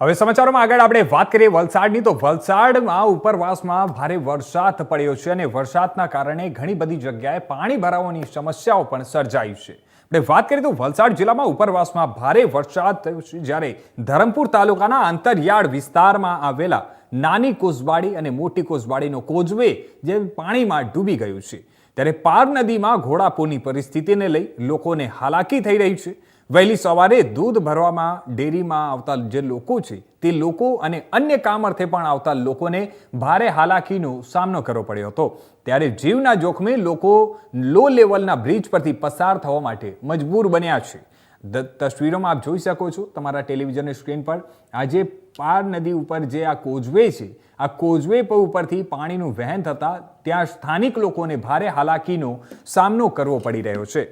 હવે સમાચારોમાં આગળ આપણે વાત કરીએ વલસાડની. તો વલસાડમાં ઉપરવાસમાં ભારે વરસાદ પડ્યો છે અને વરસાદના કારણે ઘણી બધી જગ્યાએ પાણી ભરાવાની સમસ્યાઓ પણ સર્જાઈ છે. આપણે વાત કરીએ તો વલસાડ જિલ્લામાં ઉપરવાસમાં ભારે વરસાદ થયો છે જ્યારે ધરમપુર તાલુકાના અંતરિયાળ વિસ્તારમાં આવેલા નાની કોસવાડી અને મોટી કોસવાડીનો કોઝવે જે પાણીમાં ડૂબી ગયું છે. ત્યારે પાર નદીમાં ઘોડાપૂરની પરિસ્થિતિને લઈ લોકોને હાલાકી થઈ રહી છે. વહેલી સવારે દૂધ ભરવામાં ડેરીમાં આવતા જે લોકો છે, તે લોકો અને અન્ય કામ અર્થે પણ આવતા લોકોને ભારે હાલાકીનો સામનો કરવો પડ્યો હતો. ત્યારે જીવના જોખમે લોકો લો લેવલના બ્રિજ પરથી પસાર થવા માટે મજબૂર બન્યા છે. તસવીરોમાં આપ જોઈ શકો છો તમારા ટેલિવિઝનની સ્ક્રીન પર આજે પાર નદી ઉપર જે આ કોઝવે છે, આ કોઝવે પર ઉપરથી પાણીનું વહેન થતાં ત્યાં સ્થાનિક લોકોને ભારે હાલાકીનો સામનો કરવો પડી રહ્યો છે.